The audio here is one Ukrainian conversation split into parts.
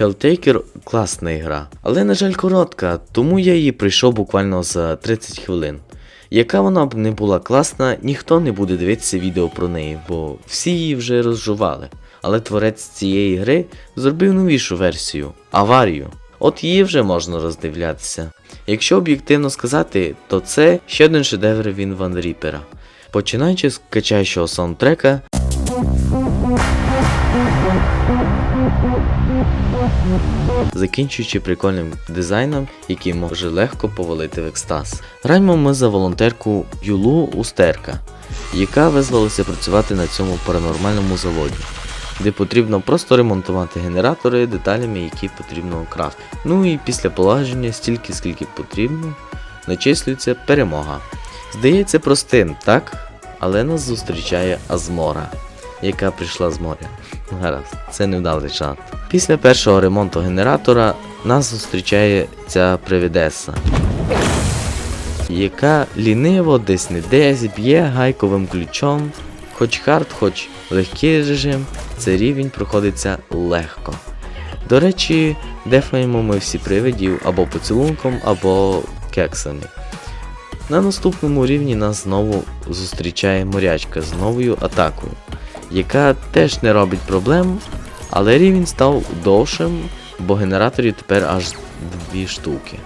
Helltaker класна ігра, але, на жаль, коротка, тому я її пройшов буквально за 30 хвилин. Яка вона б не була класна, ніхто не буде дивитися відео про неї, бо всі її вже розжували. Але творець цієї гри зробив новішу версію аварію. От її вже можна роздивлятися. Якщо об'єктивно сказати, то це ще один шедевр Він Ван Ріпера. Починаючи з качаючого саундтрека, закінчуючи прикольним дизайном, який може легко повалити в екстаз. Граємо ми за волонтерку Юлу Устерка, яка визвалася працювати на цьому паранормальному заводі, де потрібно просто ремонтувати генератори деталями, які потрібно крафт. Ну і після полагодження стільки, скільки потрібно, начислюється перемога. Здається простим, так? Але нас зустрічає Азмора, яка прийшла з моря. Гаразд, це невдалий жарт. Після першого ремонту генератора нас зустрічає ця привідеса, яка ліниво десь не десь б'є гайковим ключом. Хоч хард, хоч легкий режим, цей рівень проходиться легко. До речі, дефаємо ми всі привидів або поцілунком, або кексами. На наступному рівні нас знову зустрічає морячка з новою атакою, яка теж не робить проблем, але рівень став довшим, бо генераторів тепер аж дві штуки.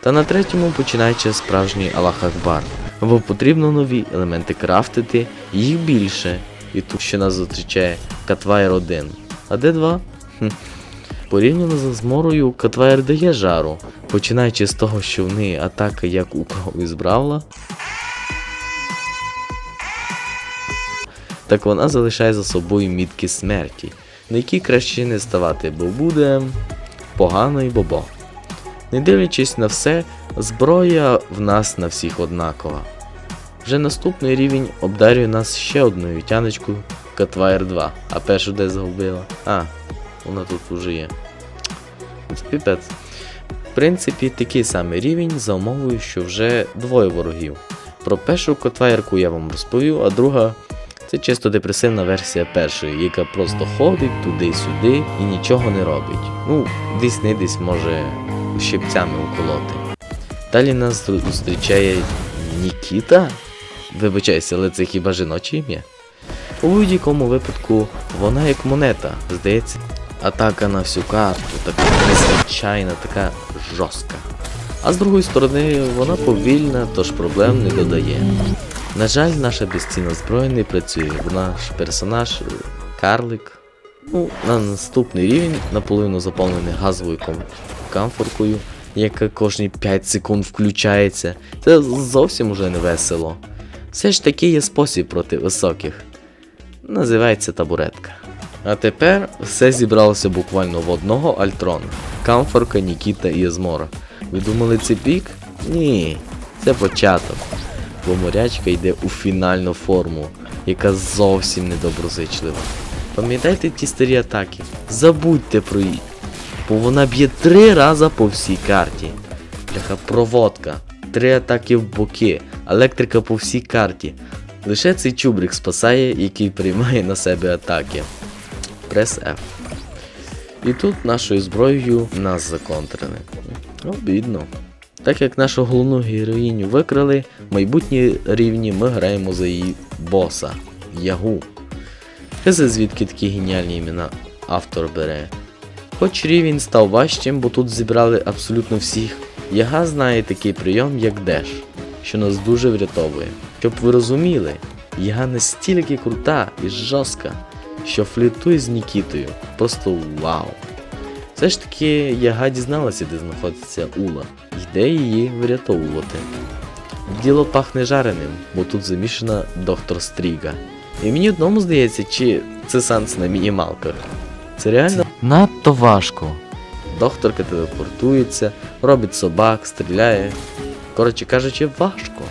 Та на третьому починається справжній Аллах Акбар, бо потрібно нові елементи крафтити, їх більше. І тут ще нас зустрічає Катвайр 1. А де 2? Хм. Порівняно з зморою, Катвайр дає жару, починаючи з того, що в неї атака як у кого із Бравла, так вона залишає за собою мітки смерті, на які краще не ставати, бо буде погано і бобо. Не дивлячись на все, зброя в нас на всіх однакова. Вже наступний рівень обдарює нас ще одною тяночкою Катвайр 2, а першу де загубила. А, вона тут уже є. Це. В принципі, такий самий рівень за умовою, що вже двоє ворогів. Про першу котваєрку я вам розповів, а друга це чисто депресивна версія першої, яка просто ходить туди-сюди і нічого не робить. Ну, десь не десь може щипцями уколоти. Далі нас зустрічає Нікіта. Вибачайся, але це хіба жіноче ім'я? У будь-якому випадку вона як монета, здається, атака на всю карту, така незвичайна, така жорстка. А з другої сторони, вона повільна, тож проблем не додає. На жаль, наша безцінна зброя не працює, бо наш персонаж карлик. Ну, на наступний рівень наполовину заповнений газовою камфоркою, яка кожні 5 секунд включається. Це зовсім уже не весело. Все ж таки є спосіб проти високих. Називається табуретка. А тепер все зібралося буквально в одного Альтрона. Камфорка, Нікіта і Езмора. Ви думали це пік? Ні, це початок. Бо морячка йде у фінальну форму, яка зовсім недоброзичлива. Пам'ятайте ті старі атаки? Забудьте про її. Бо вона б'є три рази по всій карті. Бляха проводка, три атаки в боки, електрика по всій карті. Лише цей чубрик спасає, який приймає на себе атаки. Прес F. І тут нашою зброєю нас законтрили. Обідно. Так як нашу головну героїню викрали, в майбутні рівні ми граємо за її боса Ягу. Хизи звідки такі геніальні імена автор бере. Хоч рівень став важчим, бо тут зібрали абсолютно всіх. Яга знає такий прийом, як деш, що нас дуже врятовує. Щоб ви розуміли, Яга настільки крута і жорстка, що фліртує з Нікітою. Просто вау. Все ж таки Яга дізналася, де знаходиться Ула, йде її врятовувати. Діло пахне жареним, бо тут замішана доктор Стріга. І мені одному здається, чи це сенс на мінімалках. Це реально надто важко. Докторка телепортується, робить собак, стріляє. Коротше кажучи, важко.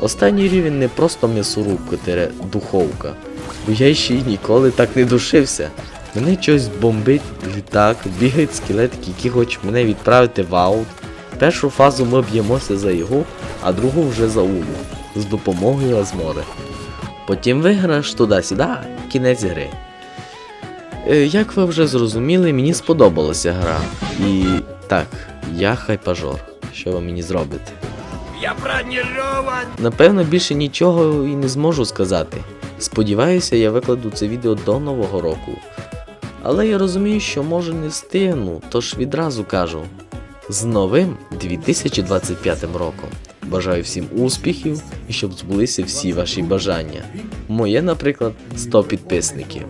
Останній рівень не просто м'ясорубка тире духовка, бо я ще й ніколи так не душився. Мене щось бомбить літак, бігають скелетики, які хочуть мене відправити в аут. Першу фазу ми б'ємося за його, а другу вже за Улу з допомогою Азмори. Потім виграш туди-сюди, кінець гри. Е, Як ви вже зрозуміли, мені сподобалася гра. І так, я хайпажор. Що ви мені зробите? Я бронирован! Напевно, більше нічого і не зможу сказати. Сподіваюся, я викладу це відео до Нового року. Але я розумію, що може не встигну, тож відразу кажу: з новим 2025 роком. Бажаю всім успіхів і щоб збулися всі ваші бажання. Моє, наприклад, 100 підписників.